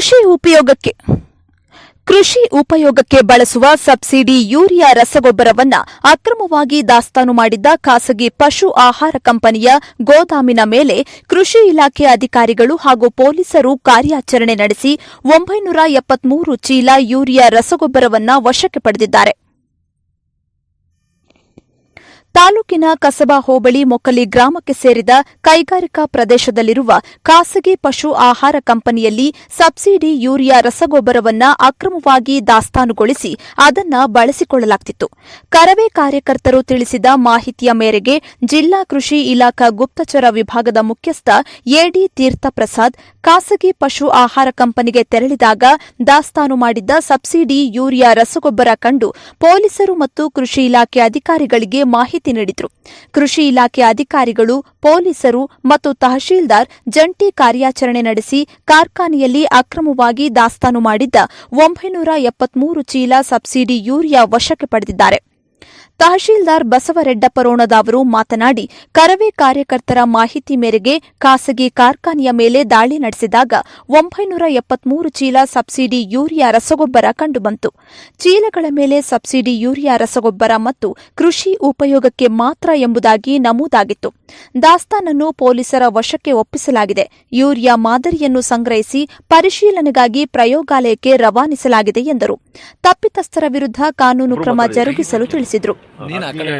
ಕೃಷಿ ಉಪಯೋಗಕ್ಕೆ ಕೃಷಿ ಉಪಯೋಗಕ್ಕೆ ಬಳಸುವ ಸಬ್ಸಿಡಿ ಯೂರಿಯಾ ರಸಗೊಬ್ಬರವನ್ನು ಅಕ್ರಮವಾಗಿ ದಾಸ್ತಾನು ಮಾಡಿದ್ದ ಖಾಸಗಿ ಪಶು ಆಹಾರ ಕಂಪನಿಯ ಗೋದಾಮಿನ ಮೇಲೆ ಕೃಷಿ ಇಲಾಖೆ ಅಧಿಕಾರಿಗಳು ಹಾಗೂ ಪೊಲೀಸರು ಕಾರ್ಯಾಚರಣೆ ನಡೆಸಿ ಒಂಬೈನೂರ ಎಪ್ಪತ್ಮೂರು ಚೀಲ ಯೂರಿಯಾ ರಸಗೊಬ್ಬರವನ್ನು ವಶಕ್ಕೆ ಪಡೆದಿದ್ದಾರೆ. ತಾಲೂಕಿನ ಕಸಬಾ ಹೋಬಳಿ ಮೊಕ್ಕಲಿ ಗ್ರಾಮಕ್ಕೆ ಸೇರಿದ ಕೈಗಾರಿಕಾ ಪ್ರದೇಶದಲ್ಲಿರುವ ಖಾಸಗಿ ಪಶು ಆಹಾರ ಕಂಪನಿಯಲ್ಲಿ ಸಬ್ಸಿಡಿ ಯೂರಿಯಾ ರಸಗೊಬ್ಬರವನ್ನು ಅಕ್ರಮವಾಗಿ ದಾಸ್ತಾನುಗೊಳಿಸಿ ಅದನ್ನ ಬಳಸಿಕೊಳ್ಳಲಾಗ್ತಿತ್ತು. ಕರವೇ ಕಾರ್ಯಕರ್ತರು ತಿಳಿಸಿದ ಮಾಹಿತಿಯ ಮೇರೆಗೆ ಜಿಲ್ಲಾ ಕೃಷಿ ಇಲಾಖಾ ಗುಪ್ತಚರ ವಿಭಾಗದ ಮುಖ್ಯಸ್ಥ ಎಡಿ ತೀರ್ಥ ಪ್ರಸಾದ್ ಖಾಸಗಿ ಪಶು ಆಹಾರ ಕಂಪನಿಗೆ ತೆರಳಿದಾಗ ದಾಸ್ತಾನು ಮಾಡಿದ್ದ ಸಬ್ಸಿಡಿ ಯೂರಿಯಾ ರಸಗೊಬ್ಬರ ಕಂಡು ಪೊಲೀಸರು ಮತ್ತು ಕೃಷಿ ಇಲಾಖೆ ಅಧಿಕಾರಿಗಳಿಗೆ ಮಾಹಿತಿ ನೀಡಿದ್ರು. ಕೃಷಿ ಇಲಾಖೆ ಅಧಿಕಾರಿಗಳು, ಪೊಲೀಸರು ಮತ್ತು ತಹಶೀಲ್ದಾರ್ ಜಂಟಿ ಕಾರ್ಯಾಚರಣೆ ನಡೆಸಿ ಕಾರ್ಖಾನೆಯಲ್ಲಿ ಅಕ್ರಮವಾಗಿ ದಾಸ್ತಾನು ಮಾಡಿದ್ದ ಒಂಬೈನೂರ ಎಪ್ಪತ್ಮೂರು ಚೀಲ ಸಬ್ಸಿಡಿ ಯೂರಿಯಾ ವಶಕ್ಕೆ ಪಡೆದಿದ್ದಾರೆ. ತಹಶೀಲ್ದಾರ್ ಬಸವರೆಡ್ಡಪ್ಪರೋಣದ ಅವರು ಮಾತನಾಡಿ, ಕರವೇ ಕಾರ್ಯಕರ್ತರ ಮಾಹಿತಿ ಮೇರೆಗೆ ಖಾಸಗಿ ಕಾರ್ಖಾನೆಯ ಮೇಲೆ ದಾಳಿ ನಡೆಸಿದಾಗ ಒಂಬೈನೂರ ಎಪ್ಪತ್ಮೂರು ಚೀಲ ಸಬ್ಸಿಡಿ ಯೂರಿಯಾ ರಸಗೊಬ್ಬರ ಕಂಡುಬಂತು. ಚೀಲಗಳ ಮೇಲೆ ಸಬ್ಸಿಡಿ ಯೂರಿಯಾ ರಸಗೊಬ್ಬರ ಮತ್ತು ಕೃಷಿ ಉಪಯೋಗಕ್ಕೆ ಮಾತ್ರ ಎಂಬುದಾಗಿ ನಮೂದಾಗಿತ್ತು. ದಾಸ್ತಾನನ್ನು ಪೊಲೀಸರ ವಶಕ್ಕೆ ಒಪ್ಪಿಸಲಾಗಿದೆ. ಯೂರಿಯಾ ಮಾದರಿಯನ್ನು ಸಂಗ್ರಹಿಸಿ ಪರಿಶೀಲನೆಗಾಗಿ ಪ್ರಯೋಗಾಲಯಕ್ಕೆ ರವಾನಿಸಲಾಗಿದೆ ಎಂದರು. ತಪ್ಪಿತಸ್ಥರ ವಿರುದ್ಧ ಕಾನೂನು ಕ್ರಮ ಜರುಗಿಸಲು ತಿಳಿಸಿದರು.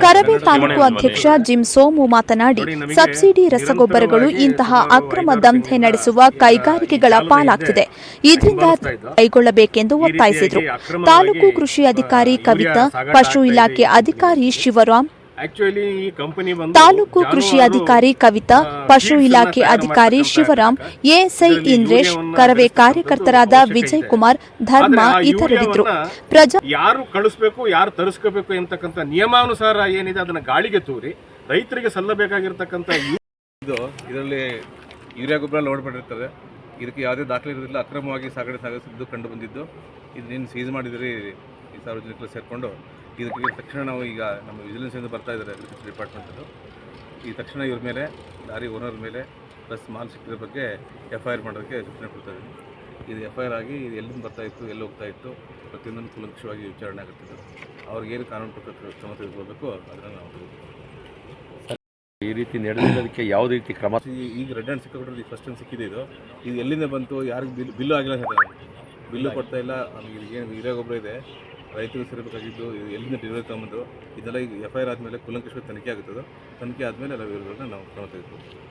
ಕರವೇ ತಾಲೂಕು ಅಧ್ಯಕ್ಷ ಜಿಮ್ ಸೋಮು ಮಾತನಾಡಿ ಸಬ್ಸಿಡಿ ರಸಗೊಬ್ಬರಗಳು ಇಂತಹ ಅಕ್ರಮ ದಂಧೆ ನಡೆಸುವ ಕೈಗಾರಿಕೆಗಳ ಪಾಲಾಗ್ತಿದೆ. ಇದರಿಂದ ಕೈಗೊಳ್ಳಬೇಕೆಂದು ಒತ್ತಾಯಿಸಿದರು. ತಾಲೂಕು ಕೃಷಿ ಅಧಿಕಾರಿ ಕವಿತಾ ಪಶು ಇಲಾಖೆ ಅಧಿಕಾರಿ ಶಿವರಾಮ್ ಆಕ್ಚುಲಿ ಈ ಕಂಪನಿ ಬಂದು ತಾಲೂಕು ಕೃಷಿ ಅಧಿಕಾರಿ ಕವಿತಾ ಪಶು ಇಲಾಖೆ ಅಧಿಕಾರಿ ಶಿವರಾಮ್ ಎಎಸ್ಐ ಇಂದ್ರೇಶ್ ಕರವೇ ಕಾರ್ಯಕರ್ತರಾದ ವಿಜಯ್ ಕುಮಾರ್ ಧರ್ಮ ಇತರರಿದ್ದರು ಪ್ರಜಾ ಯಾರು ಕಳಿಸಬೇಕು ಯಾರು ತರಿಸ್ಕೋಬೇಕು ಎಂತಕ್ಕಂಥ ನಿಯಮಾನುಸಾರ ಏನಿದೆ ಅದನ್ನ ಗಾಳಿಗೆ ತೂರಿ ರೈತರಿಗೆ ಸಲ್ಲಬೇಕಾಗಿರ್ತಕ್ಕಂಥ ಇದು ಇದರಲ್ಲಿ ಯೂರಿಯಾ ಗೊಬ್ಬರ ಲೋಡ್ ಮಾಡಿರ್ತದೆ. ಇದಕ್ಕೆ ಯಾವುದೇ ದಾಖಲೆ ಇರೋದಿಲ್ಲ. ಅಕ್ರಮವಾಗಿ ಸಾಗಣೆ ಸಾಗಿಸಿದ್ದು ಕಂಡು ಬಂದಿದ್ದು. ಇದನ್ನ ಸೀಸ್ ಮಾಡಿದ್ರಿ ಈ ಸಾರ್ವಜನಿಕರು ಸೇರಿಕೊಂಡು. ಇದಕ್ಕೆ ತಕ್ಷಣ ನಾವು ಈಗ ನಮ್ಮ ವಿಜಿಲೆನ್ಸಿಂದ ಬರ್ತಾ ಇದ್ದಾರೆ ಅಗ್ರಿಕಲ್ಚರ್ ಡಿಪಾರ್ಟ್ಮೆಂಟದು ಈ ತಕ್ಷಣ ಇವ್ರ ಮೇಲೆ ಲಾರಿ ಓನರ್ ಮೇಲೆ ಪ್ಲಸ್ ಮಾಲ್ ಸಿಕ್ಕಿದ ಬಗ್ಗೆ ಎಫ್ ಐ ಆರ್ ಮಾಡೋದಕ್ಕೆ ಸೂಚನೆ ಕೊಡ್ತಾ ಇದ್ದೀನಿ ಇದು ಎಫ್ ಐ ಆರ್ ಆಗಿ ಇದು ಎಲ್ಲಿಂದ ಬರ್ತಾ ಇತ್ತು, ಎಲ್ಲಿ ಹೋಗ್ತಾ ಇತ್ತು, ಪ್ರತಿಯೊಂದನ್ನು ಕುಲಂಕಷವಾಗಿ ವಿಚಾರಣೆ ಆಗುತ್ತಿದ್ದು ಅವ್ರಿಗೇನು ಕಾನೂನು ಪ್ರಕಾರ ಕ್ರಮ ತೆಗೆದುಕೊಳ್ಬೇಕು, ಅದನ್ನು ನಾವು. ಈ ರೀತಿ ನಡೆದಿರೋದಕ್ಕೆ ಯಾವುದೇ ರೀತಿ ಕ್ರಮ ಈಗ ರೆಡ್ ಹ್ಯಾಂಡ್ ಸಿಕ್ಕಾಬಿಟ್ರೆ ಫಸ್ಟ್ ಟೈಮ್ ಸಿಕ್ಕಿದೆ ಇದು. ಇದು ಎಲ್ಲಿಂದ ಬಂತು, ಯಾರಿಗೆ ಬಿಲ್ ಬಿಲ್ಲು ಆಗಿಲ್ಲ ಬಿಲ್ಲು ಕೊಡ್ತಾ ಇಲ್ಲ, ನಮಗೆ ಏನು ಹಿರಿಯ ಗೊಬ್ಬರ ಇದೆ. ರೈತರಿಗೆ ಸೇರಬೇಕಾಗಿದ್ದು ಎಲ್ಲಿಂದ ಡೆಲಿವರಿ ತಗೊಂಬಂದು, ಇದೆಲ್ಲ ಈಗ ಎಫ್ ಐ ಆರ್ ಆದಮೇಲೆ ಕುಲಂಕಷವಾಗಿ ತನಿಖೆ ಆಗುತ್ತದೆ? ತನಿಖೆ ಆದಮೇಲೆ ಎಲ್ಲ ವಿವರಗಳನ್ನ ನಾವು ಕ್ರಮ ತೆಗೆದುಕೊಳ್ತೀವಿ